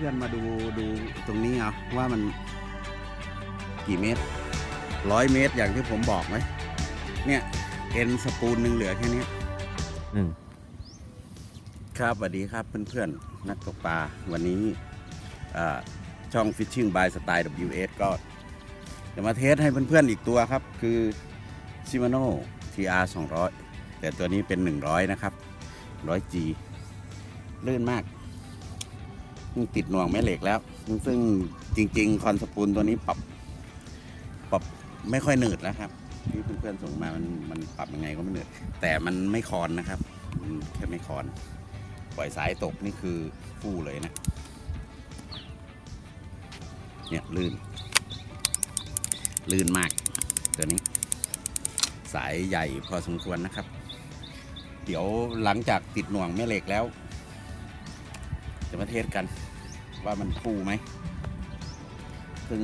พื่อนมาดูดูตรงนี้เอาว่ามันกี่เมตรร้อยเมตรอย่างที่ผมบอกไหมเนี่ยเอ็นสปูลหนึ่งเหลือแค่นี้หนึ่งครับสวัสดีครับเพื่อนๆนักตกปลาวันนี้อ่าช่อง Fishing by Style WS ก็จะมาเทสให้เพื่อนๆอีกตัวครับ คือ Shimano TR 200 แต่ตัวนี้เป็น 100 นะครับ 100G ลื่นมากนี่ ติดหน่วงแม่เหล็กแล้ว ซึ่งจริง ๆ คอนสปูลตัวนี้ปรับ ปรับไม่ค่อยหนืดแล้วครับ ที่เพื่อนๆส่งมามันมันปรับยังไงก็ไม่หนืดแต่มันไม่คอนนะครับมันแค่ไม่คอน ปล่อยสายตกนี่คือฟู่เลยนะ เนี่ยลื่น ลื่นมากตัวนี้ สายใหญ่พอสมควรนะครับ เดี๋ยวหลังจากติดหน่วงแม่เหล็กแล้ว จะมาเทสกันว่ามันฟูไหม ซึ่ง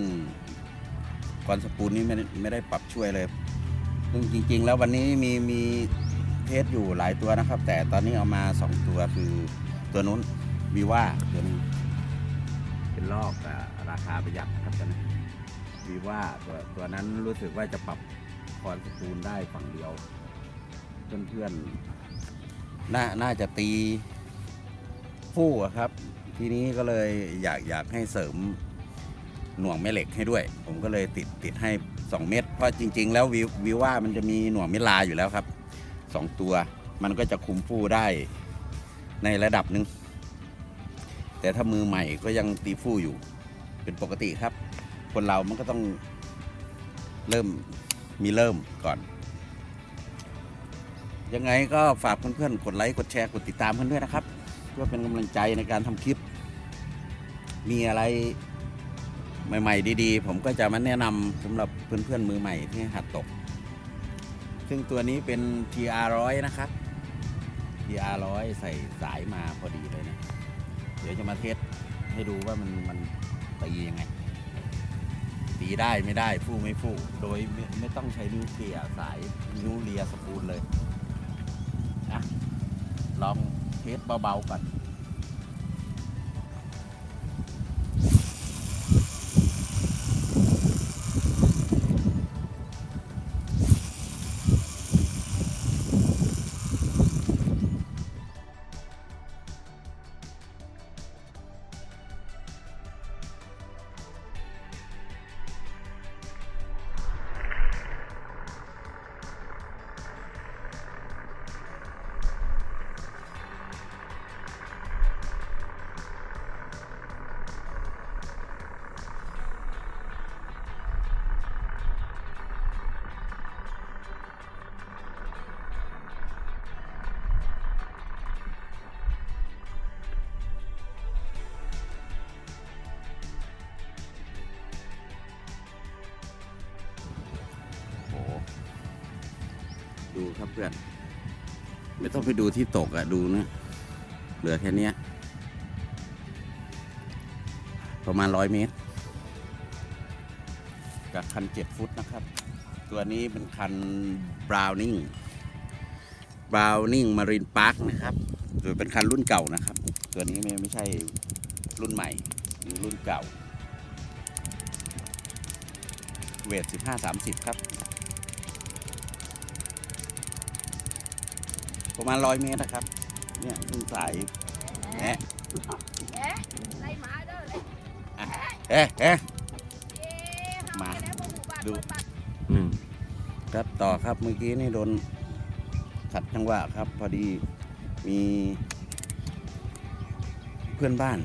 กอนสปูนนี่ไม่ได้ไม่ได้ปรับช่วยเลย ซึ่งจริง ๆ แล้ววันนี้มีมีเทสอยู่หลายตัวนะครับ แต่ตอนนี้เอามา 2 ตัวคือตัวนู้นวีว่าตัวนี้เป็นลอกแต่ราคาประหยัดครับตัวนี้วีว่าตัวตัวนั้นรู้สึกว่าจะปรับคอนสปูลได้ฝั่งเดียว เพื่อนๆน่าน่าจะตี ฟู่อะครับ ทีนี้ก็เลยอยากอยากให้เสริมหน่วงแม่เหล็กให้ด้วย ผมก็เลยติดติดให้ 2 เม็ดเพราะจริง ๆ แล้ววิววิว่ามันจะมีหน่วงมดลาอยู่แล้วครับสองตัวมันก็จะคุมฟู่ได้ในระดับหนึ่งแต่ถ้ามือใหม่ก็ยังตีฟู่อยู่เป็นปกติครับ คนเรามันก็ต้องเริ่มมีเริ่มก่อน ยังไงก็ฝากเพื่อนๆกดไลค์กดแชร์กดติดตามเพื่อนด้วยนะครับ เพื่อเป็นกำลังใจในการทำคลิป มีอะไรใหม่ ๆ ดีๆ ผมก็จะมาแนะนำสำหรับเพื่อนๆมือใหม่ที่หัดตก ซึ่งตัวนี้เป็น TR 100 นะครับ TR 100 ใส่สายมาพอดีเลยนะ เดี๋ยวจะมาเทสให้ดูว่ามันมันตียังไง ตีได้ไม่ได้ฟู่ไม่ฟู่โดยไม่ไม่ต้องใช้นิ้วเกลี่ยสายนิ้วเลียสปูลเลยนะลอง เทสเบาๆก่อน ดูครับเพื่อน ไม่ต้องไปดูที่ตกอะดูนะ เหลือแค่นี้ประมาณร้อยเมตร กับคันเจ็ดฟุตนะครับ ตัวนี้เป็นคันบราวนิ่งบราวนิ่งมารินพาร์คนะครับโดยเป็นคันรุ่นเก่านะครับ ตัวนี้ไม่ไม่ใช่รุ่นใหม่นี่รุ่นเก่า เวทสิบห้าสามสิบครับ ประมาณร้อยเมตรนะครับ เนี่ยเพิ่งสายแหะเอ๊ะไล่หมาเด้อไล่เอ๊ะเอ๊ะมาเอไปแล้วบ่หมาดูโดนบัตรหนึ่งครับต่อครับเมื่อกี้นี่โดนขัดจังหวะครับ พอดีมีเพื่อนบ้าน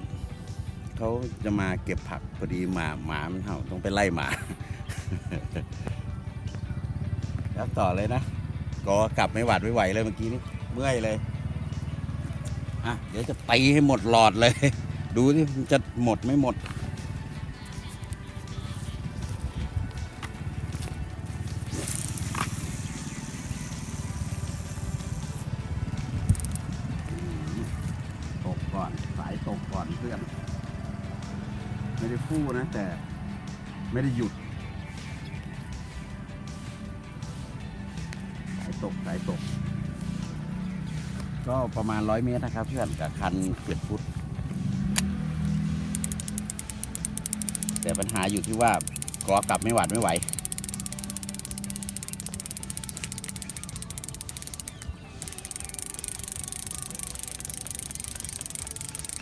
เขาจะมาเก็บผักพอดีหมาหมามันเห่าต้องไปไล่หมาแล้วต่อเลยนะก็กลับไม่หวาดไม่ไหวเลยเมื่อกี้นี้ เมื่อยเลยอะเดี๋ยวจะตีให้หมดหลอดเลย ดูที่มันจะหมดไม่หมดตกก่อน สายตกก่อนเพื่อน ไม่ได้ฟู่นะ แต่ไม่ได้หยุด สายตก สายตก ก็ประมาณร้อยเมตรนะครับเพื่อนกับคันเจ็ดฟุต แต่ปัญหาอยู่ที่ว่ากอกลับไม่หวาดไม่ไหว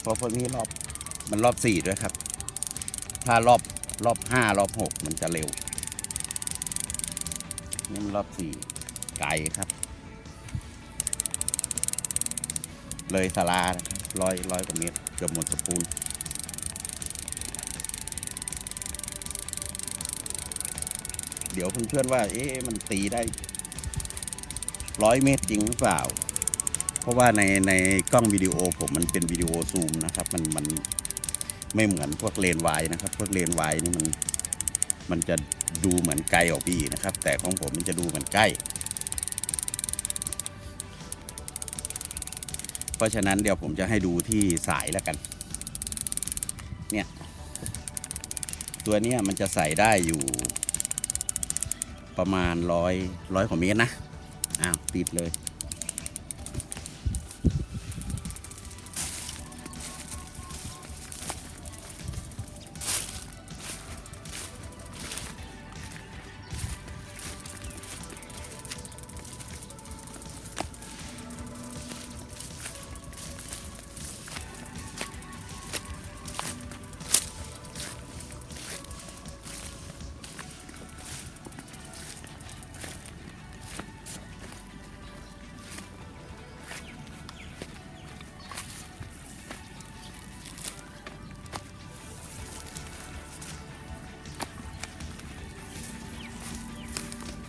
เพราะพวกนี้รอบมันรอบสี่ด้วยครับ ถ้ารอบรอบห้ารอบหกมันจะเร็ว นี่มันรอบสี่ไกลครับ เลยสาราร้อยร้อยกว่าเมตรเกือบหมดสปูนเดี๋ยวเพื่อนๆว่า เอ๊ะมันตีได้ร้อยเมตรจริงหรือเปล่า เพราะว่าในในกล้องวิดีโอผมมันเป็นวิดีโอซูมนะครับ มันมันไม่เหมือนพวกเลนวายนะครับ พวกเลนวายนี่มันมันจะดูเหมือนไกลออกไปอีกนะครับ แต่ของผมมันจะดูเหมือนใกล้ เพราะฉะนั้นเดี๋ยวผมจะให้ดูที่สายแล้วกัน เนี่ย ตัวเนี้ยมันจะใส่ได้อยู่ ประมาณร้อยร้อยกว่าเมตรนะ อ้าว ติดเลย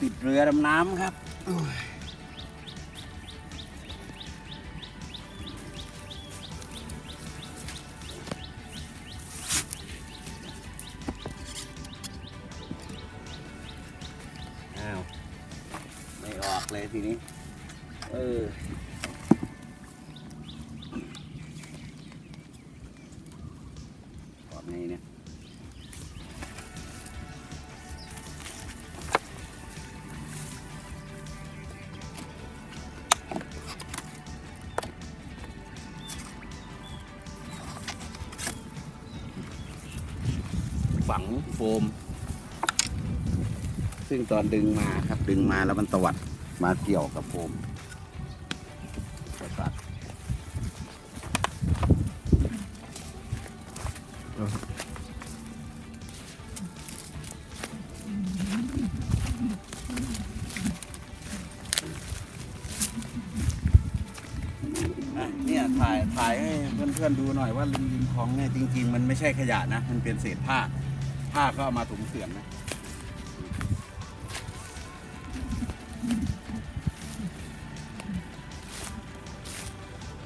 ติดเรือดำน้ำครับ ฝังโฟม ซึ่งตอนดึงมาครับดึงมาแล้วมันตวัดมาเกี่ยวกับโฟมประสาทอะเนี่ยถ่ายถ่ายให้เพื่อนๆดูหน่อยว่าริมริมคลองเนี่ยจริง ๆ มันไม่ใช่ขยะนะ มันเป็นเศษผ้า ผ้าก็เอามาถุงเสื่อนนะ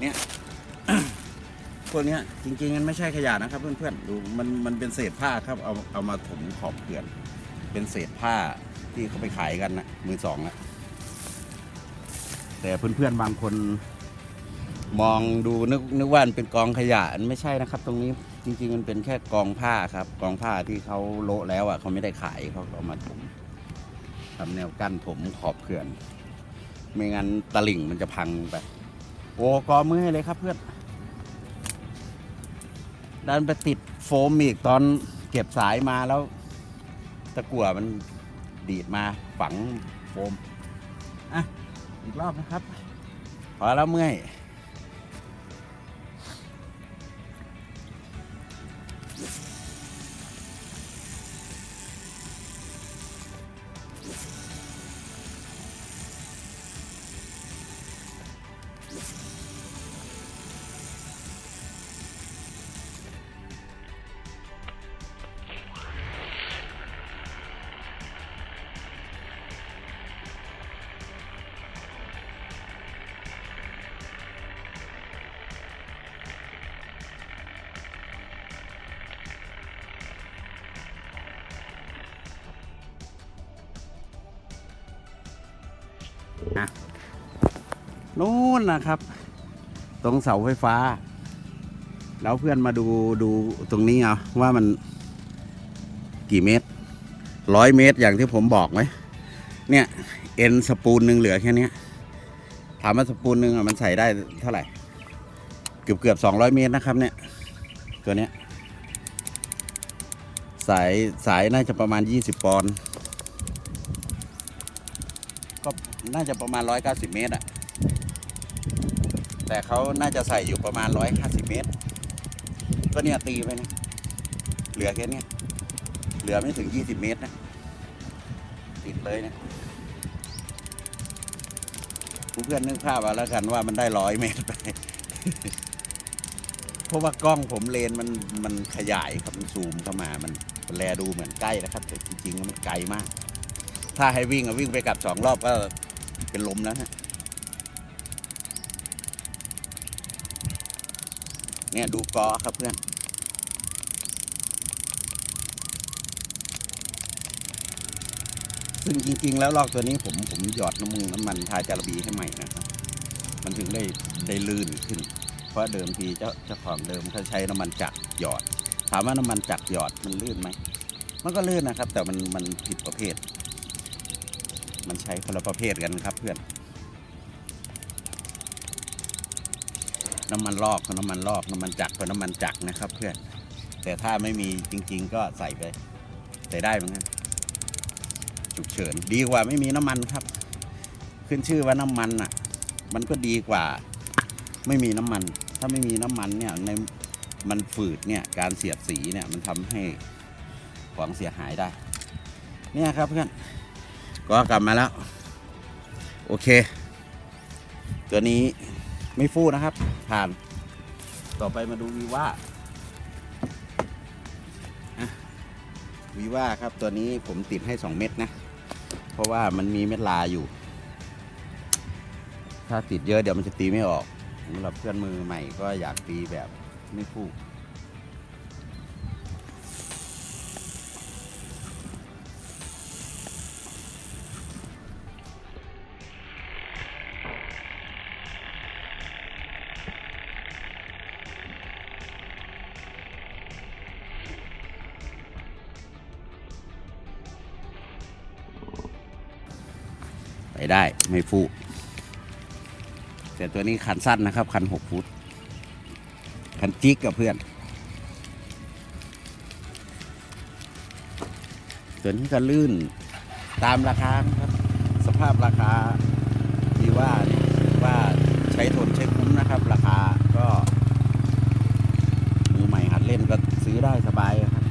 เนี่ยพวกเนี้ยจริงๆมันไม่ใช่ขยะนะครับ เพื่อนๆดูมันมันเป็นเศษผ้าครับเอาเอามาถมขอบเขื่อน เป็นเศษผ้าที่เขาไปขายกันนะมือสองนะแต่เพื่อนๆบางคน มองดูนึกนึกว่านเป็นกองขยะไม่ใช่นะครับ ตรงนี้ จริงๆมันเป็นแค่กองผ้าครับ กองผ้าที่เขาโละแล้วอะเขาไม่ได้ขายเขาเอามาถมทำแนวกั้นถมขอบเขื่อน ไม่งั้นตลิ่งมันจะพังไป โอ้กอมือให้เลยครับเพื่อนดันไปติดโฟมอีกตอนเก็บสายมาแล้ว ตะกั่วมันดีดมาฝังโฟม อะ อีกรอบนะครับ พอแล้วเมื่อย นะนู่นนะครับ ตรงเสาไฟฟ้า แล้วเพื่อนมาดูดูตรงนี้เอาว่ามันกี่เมตรร้อยเมตรอย่างที่ผมบอกไหมเนี่ยเอ็นสปูลหนึ่งเหลือแค่นี้ถามว่าสปูนหนึ่งมันใส่ได้เท่าไหร่ เกือบเกือบสองร้อยเมตรนะครับเนี่ยตัวเนี้ยสายสายน่าจะประมาณยี่สิบปอนด์ ก็น่าจะประมาณร้อยเก้าสิบเมตรอะแต่เขาน่าจะใส่อยู่ประมาณร้อยห้าสิบเมตร ก็เนี่ยตีไปนะ เหลือแค่นี้เหลือไม่ถึงยี่สิบเมตรนะ ติดเลยเนี่ยเพื่อนนึกภาพเอาแล้วกันว่ามันได้ร้อยเมตรไป เพราะว่ากล้องผมเลนมันมันขยายครับมันซูมเข้ามา มันแลดูเหมือนใกล้นะครับแต่จริงๆมันไกลมาก ถ้าให้วิ่งอะวิ่งไปกลับสองรอบก็เป็นลมแล้วฮะเนี่ยดูกอครับเพื่อนซึ่งจริง ๆ แล้วลอกตัวนี้ผมผมหยอดน้ำมึงน้ำมันทาจารบีให้ใหม่นะครับ มันถึงได้ได้ลื่นขึ้น เพราะเดิมทีเจ้าเจ้าของเดิมเขาใช้น้ำมันจักรหยอด ถามว่าน้ำมันจักรหยอดมันลื่นไหมมันก็ลื่นนะครับ แต่มันมันผิดประเภท มันใช้คนละประเภทกันครับเพื่อน น้ำมันลอกก็น้ำมันลอกน้ำมันจักรก็น้ำมันจักรนะครับ เพื่อน แต่ถ้าไม่มีจริง ๆ ก็ใส่ไปใส่ได้เหมือนกันฉุกเฉินดีกว่าไม่มีน้ำมันครับ ขึ้นชื่อว่าน้ำมันอะ มันก็ดีกว่า ไม่มีน้ำมัน ถ้าไม่มีน้ำมันเนี่ยในมันฝืดเนี่ยการเสียดสีเนี่ยมันทำให้ของเสียหายได้ เนี่ยครับเพื่อน ก็กลับมาแล้ว โอเค ตัวนี้ไม่ฟูนะครับ ผ่าน ต่อไปมาดูวีว่าวีว่าครับตัวนี้ผมติดให้ 2 เม็ดนะ เพราะว่ามันมีเม็ดลาอยู่ ถ้าติดเยอะเดี๋ยวมันจะตีไม่ออกสำหรับเพื่อนมือใหม่ก็อยากตีแบบไม่ฟูไได้ไม่ฟูแต่ตัวนี้คันสั้นนะครับ คัน6ฟุต คันจิกกับเพื่อน ตัวนี้ก็ลื่นตามราคาครับ สภาพราคาที่ว่านี่ว่าใช้ทนใช้คุ้มนะครับ ราคาก็มือใหม่หัดเล่นก็ซื้อได้สบายครับ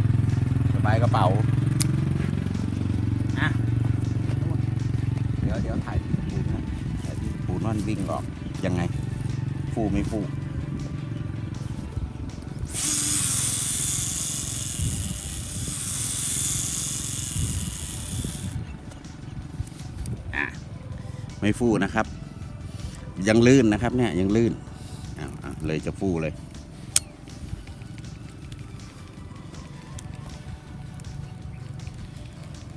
สบายกระเป๋าอะเดี๋ยวเดี๋ยวถ่ายปูนะถ่ายปูนอนวิ่งออกยังไงฟูไม่ฟูไม่ฟูนะครับ ยังลื่นนะครับเนี่ยยังลื่นเลยจะฟูเลย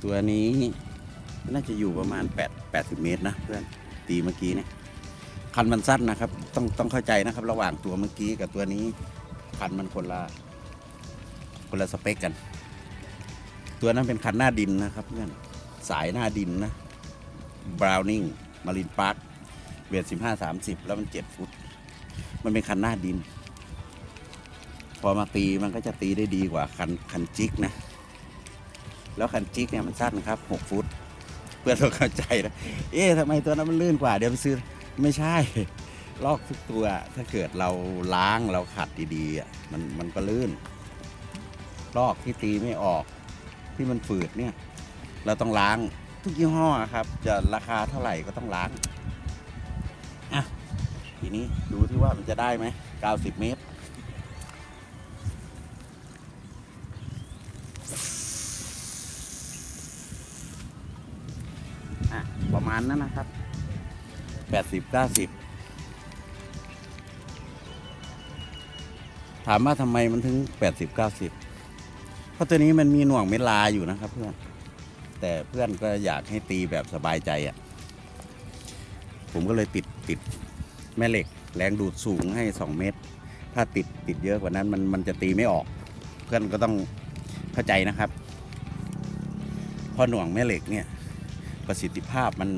ตัวนี้ น่าจะอยู่ประมาณ8 80 เมตรนะเพื่อนตีเมื่อกี้เนี่ยคันมันสั้นนะครับ ต้องต้องเข้าใจนะครับ ระหว่างตัวเมื่อกี้กับตัวนี้คันมันคนละคนละสเปคกัน ตัวนั้นเป็นคันหน้าดินนะครับเพื่อนสายหน้าดินนะบราวนิงมารินพาร์คเวทสิบห้าสามสิบแล้วมันเจ็ดฟุต มันเป็นคันหน้าดิน พอมาตีมันก็จะตีได้ดีกว่าคันคันจิกนะ แล้วคันจิกเนี่ยมันสั้นครับหกฟุต พื่อนต้องเข้าใจนะเอ๊ะทำไมตัวนั้นมันลื่นกว่า เดี๋ยวไปซื้อไม่ใช่ ลอกทุกตัว ถ้าเกิดเราล้างเราขัดดีๆอะมันมันก็ลื่น ลอกที่ตีไม่ออก ที่มันฝืดเนี่ย เราต้องล้างทุกยี่ห้อครับ จะราคาเท่าไหร่ก็ต้องล้างอะทีนี้ดูที่ว่ามันจะได้ไหม90 เมตร ณนั้นนะครับแปดสิบเก้าสิบถามว่าทำไมมันถึงแปดสิบเก้าสิบเพราะตัวนี้มันมีหน่วงเมดลาอยู่นะครับ เพื่อน แต่เพื่อนก็อยากให้ตีแบบสบายใจอะ่ะ ผมก็เลยติดติดแม่เหล็ก แรงดูดสูงให้สองเมตร ถ้าติดติดเยอะกว่านั้นมันมันจะตีไม่ออก เพื่อนก็ต้องเข้าใจนะครับเพราะหน่วงแม่เหล็กเนี่ย ประสิทธิภาพมัน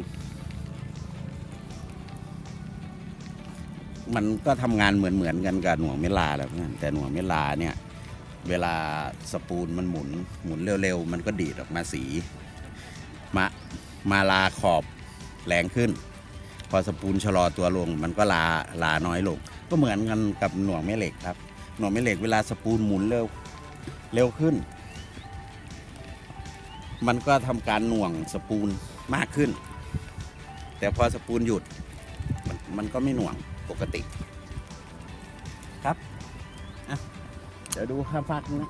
มันก็ทำงานเหมือนเหมือนกันกับหน่วงเมลาแหล้วแต่หน่วงเมลาเนี่ย เวลาสปูลมันหมุนหมุนเร็วๆ มันก็ดีดออกมาสี มามาลาขอบแรงขึ้น พอสปูลชะลอตัวลง มันก็ลาลาน้อยลง ก็เหมือนกันกับหน่วงแม่เหล็กครับ หน่วงแม่เหล็กเวลาสปูลหมุนเร็วเร็วขึ้น มันก็ทำการหน่วงสปูล มากขึ้น แต่พอสปูลหยุดมันมันก็ไม่หน่วงปกติครับอะเดี๋ยวดูข้ามฟากนะ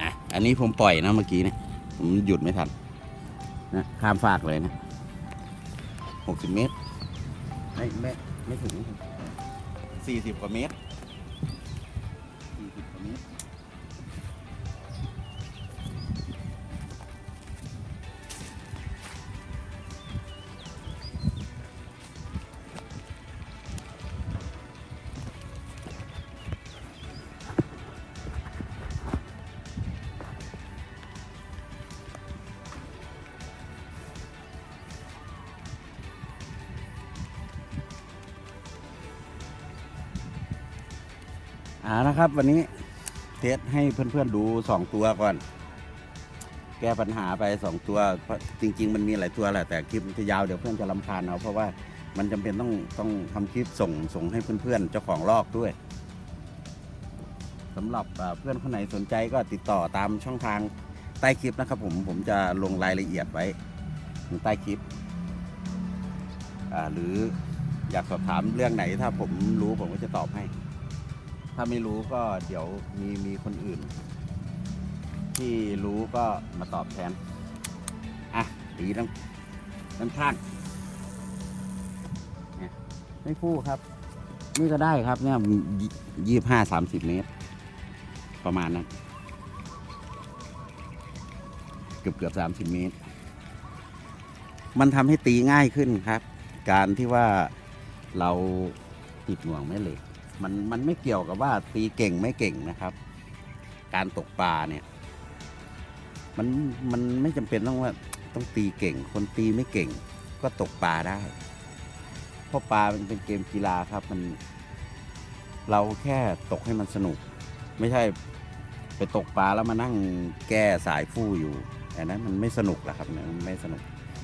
อะอันนี้ผมปล่อยนะเมื่อกี้เนี่ยผมหยุดไม่ทันนะข้ามฟากเลยนะหกสิบเมตรไม่ไม่ไม่ถึงสี่สิบกว่าเมตร อ่านะครับ วันนี้เทสให้เพื่อนๆดูสองตัวก่อน แก้ปัญหาไปสองตัวเพราะจริง ๆ มันมีหลายตัวแหละแต่คลิปจะยาวเดี๋ยวเพื่อนจะลำคาญเอาเพราะว่ามันจำเป็นต้องต้องทำคลิปส่งส่งให้เพื่อนๆเจ้าของลอกด้วยสำหรับเพื่อนคนไหนสนใจก็ติดต่อตามช่องทางใต้คลิปนะครับ ผมผมจะลงรายละเอียดไว้ใต้คลิปหรืออยากสอบถามเรื่องไหนถ้าผมรู้ผมก็จะตอบให้ ถ้าไม่รู้ก็เดี๋ยวมีมีคนอื่น ที่รู้ก็มาตอบแทน อะดีน้ำน้ำข้างเนี่ยไม่พูดครับ นี่ก็ได้ครับเนี่ยยี่ห้าสามสิบเมตร ประมาณนั้นเกือบเกือบสามสิบเมตร มันทำให้ตีง่ายขึ้นครับ การที่ว่าเราติดหน่วงแม่เหล็ก มันมันไม่เกี่ยวกับว่าตีเก่งไม่เก่งนะครับ การตกปลาเนี่ย มันมันไม่จำเป็นต้องว่าต้องตีเก่ง คนตีไม่เก่ง ก็ตกปลาได้ เพราะปลามันเป็นเกมกีฬาครับมัน เราแค่ตกให้มันสนุก ไม่ใช่ไปตกปลาแล้วมานั่งแก้สายฟู่อยู่อันนั้นมันไม่สนุกหรอกครับเนี่ยมันไม่สนุก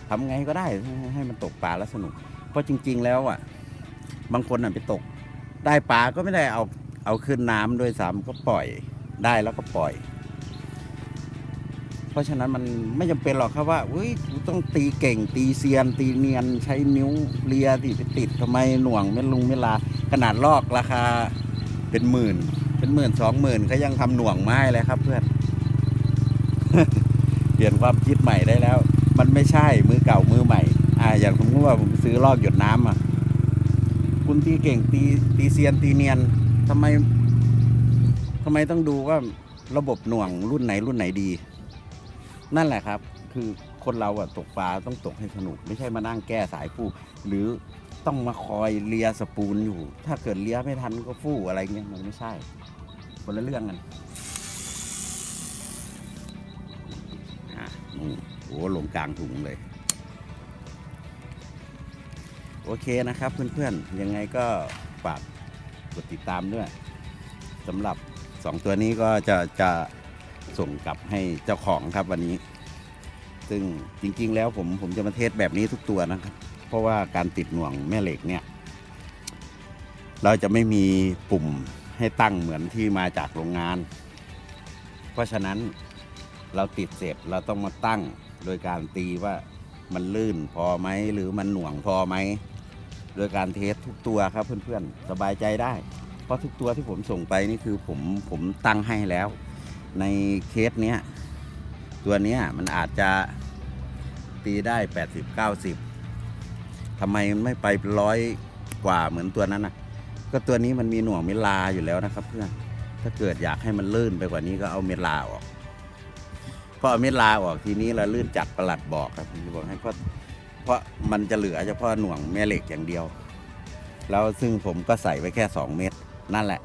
ทำไงก็ได้ให้มันตกปลาแล้วสนุก เพราะจริง ๆ แล้วอะ บางคนอะไปตก ได้ปลาก็ไม่ได้เอาเอาขึ้นน้ำด้วยซ้ำก็ปล่อยได้แล้วก็ปล่อย เพราะฉะนั้นมันไม่จำเป็นหรอกครับว่าอุ้ยกูต้องตีเก่งตีเซียน ตีเนียนใช้นิ้วเลียที่ไปติดทำไมหน่วงไม่ลุงไม่ลา ขนาดลอกราคาเป็นหมื่น เป็นหมื่นสองหมื่นเขายังทำหน่วงไม้เลยครับเพื่อนเปลี่ยนความคิดใหม่ได้แล้ว มันไม่ใช่มือเก่ามือใหม่ อ่าอย่างสมมติว่าผมซื้อลอกหยดน้ำอะ คุณตีเก่งตีตีเซียนตีเนียนทำไมทำไมต้องดูว่าระบบหน่วงรุ่นไหนรุ่นไหนดี นั่นแหละครับ คือคนเราอะตกปลาต้องตกให้สนุก ไม่ใช่มานั่งแก้สายฟูหรือต้องมาคอยเลียสปูนอยู่ ถ้าเกิดเลียไม่ทันก็ฟู่อะไรเงี้ยมันไม่ใช่ คนละเรื่องกันอะนู่นโอ้ลงกลางถุงเลย โอเคนะครับเพื่อนๆ ยังไงก็ฝากกดติดตามด้วยสำหรับสองตัวนี้ก็จะจะส่งกลับให้เจ้าของครับวันนี้ ซึ่งจริงๆแล้วผมผมจะมาเทสแบบนี้ทุกตัวนะครับ เพราะว่าการติดหน่วงแม่เหล็กเนี่ย เราจะไม่มีปุ่มให้ตั้งเหมือนที่มาจากโรงงาน เพราะฉะนั้นเราติดเสร็จเราต้องมาตั้งโดยการตีว่ามันลื่นพอไหมหรือมันหน่วงพอไหม ดยการเทสทุกตัวครับเพื่อนๆ สบายใจได้ เพราะทุกตัวที่ผมส่งไปนี่คือผมผมตั้งให้แล้ว ในเคสเนี้ยตัวเนี้ยมันอาจจะตีได้ 80 90ทำไมมันไม่ไปร้อยกว่าเหมือนตัวนั้นนะก็ตัวนี้มันมีหน่วงเมลาอยู่แล้วนะครับ เพื่อนถ้าเกิดอยากให้มันลื่นไปกว่านี้ก็เอาเมลาออกพอเอาเมลาออกทีนี้เราลื่นจัดประหลัดบอกครับผมจะบอกให้เพราะ เพราะมันจะเหลือเฉพาะหน่วงแม่เหล็กอย่างเดียว แล้วซึ่งผมก็ใส่ไว้แค่ 2 เม็ดนั่นแหละ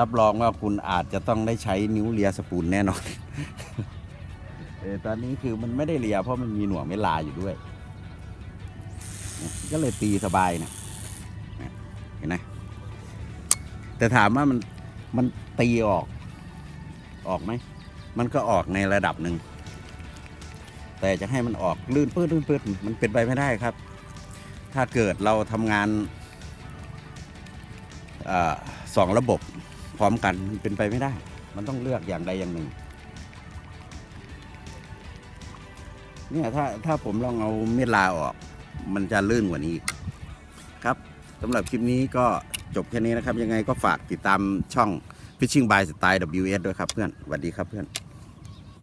รับรองว่าคุณอาจจะต้องได้ใช้นิ้วเลียสปูนแน่นอนเออตอนนี้คือมันไม่ได้เลียเพราะมันมีหน่วงเมลาอยู่ด้วย ก็เลยตีสบายนะเห็นไหมแต่ถามว่ามันมันตีออก ออกไหม มันก็ออกในระดับหนึ่ง แต่จะให้มันออกลื่นปื้ดลื่นปื้ดมันเป็นไปไม่ได้ครับ ถ้าเกิดเราทำงานอสองระบบพร้อมกันมันเป็นไปไม่ได้ มันต้องเลือกอย่างใดอย่างหนึ่งเนี่ยถ้าถ้าผมลองเอาเม็ดลาออก มันจะลื่นกว่านี้อีกครับสำหรับคลิปนี้ก็จบแค่นี้นะครับ ยังไงก็ฝากติดตามช่อง Fishing by Style WS ด้วยครับเพื่อนสวัสดีครับเพื่อน